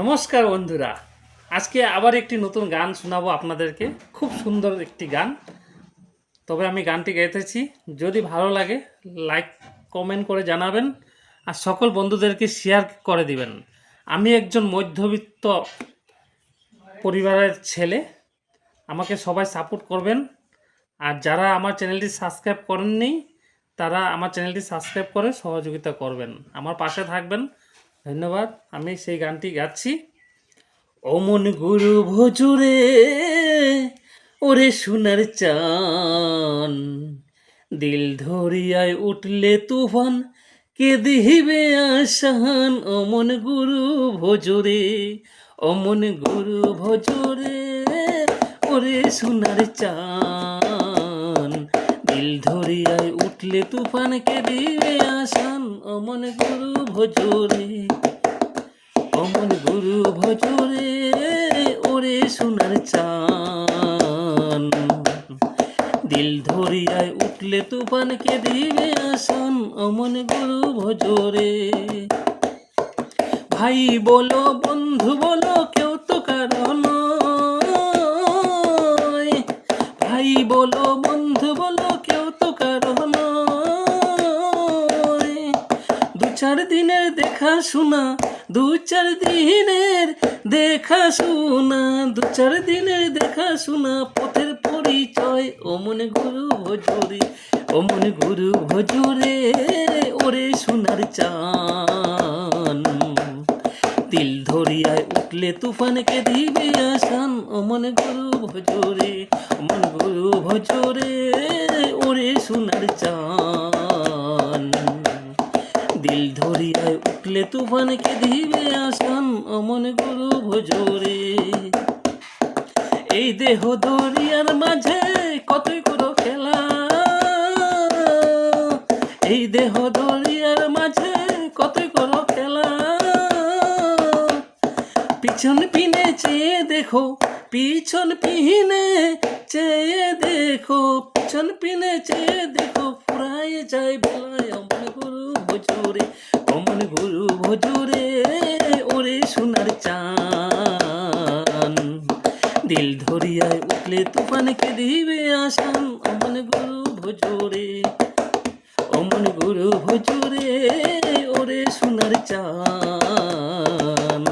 নমস্কার বন্ধুরা। আজকে আবার একটি নতুন গান শোনাবো আপনাদেরকে। খুব সুন্দর একটি গান। তবে আমি গানটি গাইতেছি। যদি ভালো লাগে লাইক কমেন্ট করে জানাবেন আর সকল বন্ধুদেরকে শেয়ার করে দিবেন। আমি একজন মধ্যবিত্ত পরিবারের ছেলে। আমাকে সবাই সাপোর্ট করবেন। আর যারা আমার চ্যানেলটি সাবস্ক্রাইব করেননি, তারা আমার চ্যানেলটি সাবস্ক্রাইব করে সহযোগিতা করবেন। আমার পাশে থাকবেন। ধন্যবাদ, আমি সেই গানটি গাচ্ছি। অমন গুরু ভজুরে, ওরে সোনার চান। দিল ধরিয়ায় উঠলে তুফান, কে দিবে আসান অমন গুরু ভজুরে, অমন গুরু ভজুরে, ওরে সোনার চান। দিল ধরিয়ায় উঠলে তুফান কে দিবে আসান। অমন গুরু ভজুরে, অমন গুরু ভজরে, ওরে সোনার চান। দিল ধরিয়ায় উঠলে তুফানকে দিবে আসান। অমন গুরু ভজরে, ভাই বলো, বন্ধু বলো, কেউ তো কারণ ভাই বলো বন্ধু বলো কেউ তো কারণ দু চার দিনের দেখা শোনা, দু চার দিনের দেখা শোনা, দু চার দিনের দেখা শোনা, পথের পরিচয় অমন গুরু ভজরে অমন গুরু ভজরে ওরে সোনার চান। তিল ধরিয়ায় উঠলে তুফানকে দিবে আসান অমন গুরু ভজরে অমন গুরু ভজরে ওরে সোনার চান। উঠলে তুফানকে দিবে আসন অমন গুরু ভজরে। এই দেহ দরিয়ার মাঝে কতই করো খেলা। এই দেহ দরিয়ার মাঝে কতই করো খেলা। পিছন পিনে চেয়ে দেখো, পিছন পিনে চেয়ে দেখো পিছন পিনে চেয়ে দেখো, ফুরায় যায় বেলায় অমন গুরু ভজুরে, অমন গুরু ভজুরে, ওরে সোনার চান। দিল ধরিয়ায় উঠলে তুফানকে দিবে আসান, অমন গুরু ভজুরে, অমন গুরু ভজুরে, ওরে সোনার চান।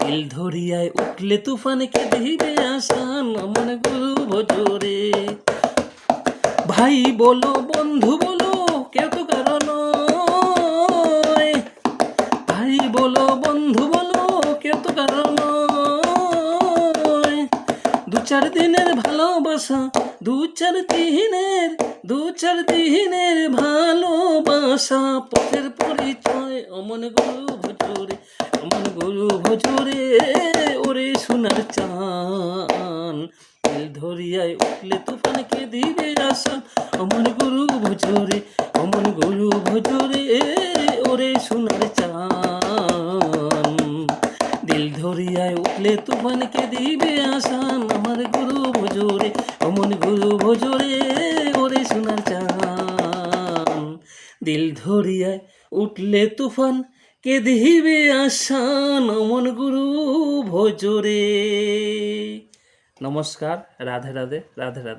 দিল ধরিয়ায় উঠলে তুফানকে দিবে আসান, অমন গুরু ভজুরে। ভাই বলো, বন্ধু বলো, কেউ তো কারণ ভাই বলো, বন্ধু বলো, কেউ তো কারণ দু চার দিনের ভালোবাসা, দু চার দিনের, দু চার দিনের ভালোবাসা। পথের পরিচয় অমন গুরু ভজুরে, অমন গুরু ভজুরে, ওরে সোনার চান ধরিয়ায় উঠলে তুফানকে দিবে দিল ধরিয়ায় উঠলে তুফানকে দিবে আসান আমার গুরু ভজরে, অমন গুরু ভজরে, ওরে সোনার চান দিল ধরিয়ায় উঠলে তুফান কে দিবে আসান অমন গুরু ভজরে। নমস্কার, রাধে রাধে রাধে রাধে।